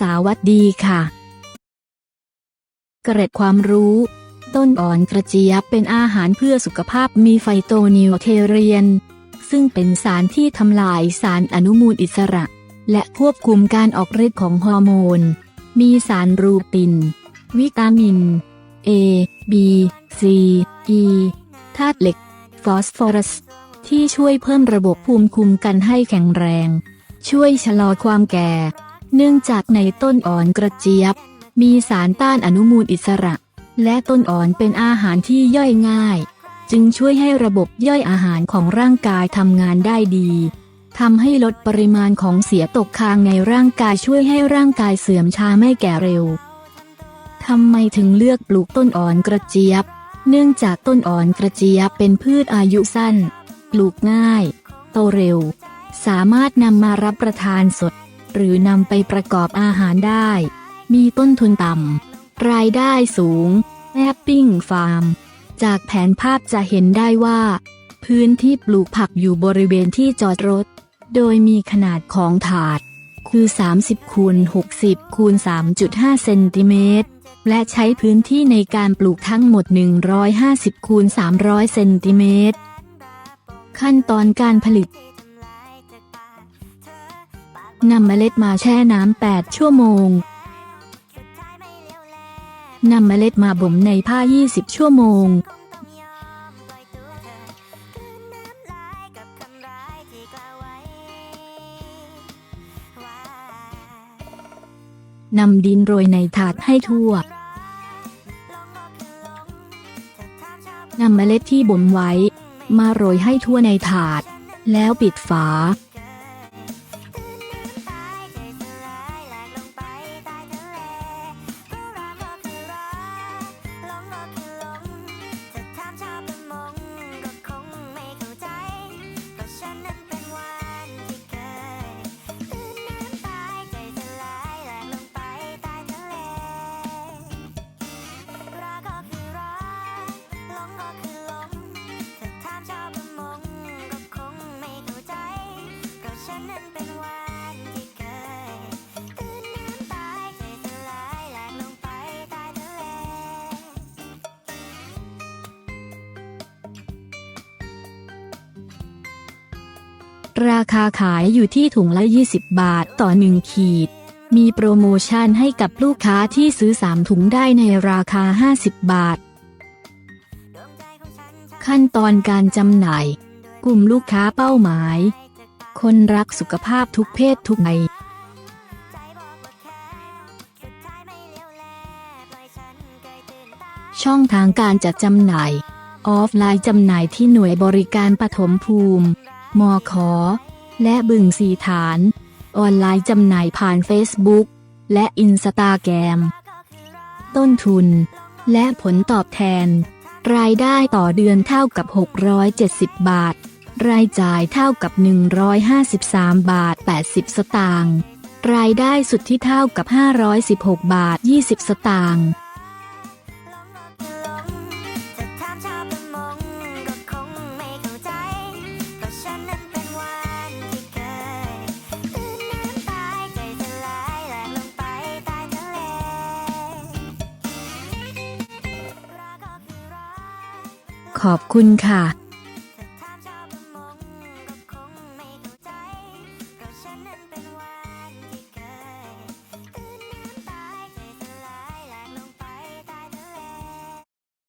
สวัสดีค่ะ เกร็ดความรู้ ต้นอ่อนกระเจี๊ยบเป็นอาหารเพื่อสุขภาพมีไฟโตนิวเทเรียน ซึ่งเป็นสารที่ทำลายสารอนุมูลอิสระ และควบคุมการออกฤทธิ์ของฮอร์โมน มีสารรูติน วิตามิน A B C E ธาตุเหล็ก ฟอสฟอรัส ที่ช่วยเพิ่มระบบภูมิคุ้มกันให้แข็งแรง ช่วยชะลอความแก่ เนื่องจากในต้นอ่อนกระเจี๊ยบ มีสารต้านอนุมูลอิสระ และต้นอ่อนเป็นอาหารที่ย่อยง่าย จึงช่วยให้ระบบย่อยอาหารของร่างกายทำงานได้ดีทำให้ลดปริมาณของเสียตกค้างในร่างกายช่วยให้ร่างกายเสื่อมช้าไม่แก่เร็วทำไมถึงเลือกปลูกต้นอ่อนกระเจี๊ยบ เนื่องจากต้นอ่อนกระเจี๊ยบเป็นพืชอายุสั้น ปลูกง่าย โตเร็ว สามารถนำมารับประทานสด หรือนำไปประกอบอาหารได้ มีต้นทุนต่ำ รายได้สูงแอปปิ้งฟาร์ม จากแผนภาพจะเห็นได้ว่า พื้นที่ปลูกผักอยู่บริเวณที่จอดรถ โดยมีขนาดของถาด คือ 30คูณ60คูณ3.5 เซนติเมตร และใช้พื้นที่ในการปลูกทั้งหมด 150คูณ300 เซนติเมตร ขั้นตอนการผลิต นำเมล็ดมาแช่น้ำ 8 ชั่วโมง นำเมล็ดมาบ่มในผ้า 20 ชั่วโมง นำดินโรยในถาดให้ทั่วนำเมล็ดที่บ่มไว้ มาโรยให้ทั่วในถาด แล้วปิดฝา ราคาขายอยู่ที่ถุงละ 20 บาทต่อ 1 ขีด มีโปรโมชั่นให้กับลูกค้าที่ซื้อ 3 ถุงได้ในราคา 50 บาทดวงใจของฉันช่างขั้นตอนการจำหน่าย กลุ่มลูกค้าเป้าหมาย คนรักสุขภาพทุกเพศทุกวัยใจบอาแค่สุดท้ายไม่เลี้ยวแลปล่อยฉันช่องทางการจัดจำหน่าย ออฟไลน์จำหน่ายที่หน่วยบริการปฐมภูมิ มอขอ และบึงสีฐาน ออนไลน์จำหน่ายผ่าน Facebook และอินสตาแกรม ต้นทุน และผลตอบแทน รายได้ต่อเดือนเท่ากับ 670 บาท รายจ่ายเท่ากับ 153 บาท 80 สตางค์ รายได้สุดที่เท่ากับ 516 บาท 20 สตางค์ ขอบคุณค่ะ ถ้าเธอเป็นมงก็คงไม่เข้าใจเราฉันนั้นเป็นวา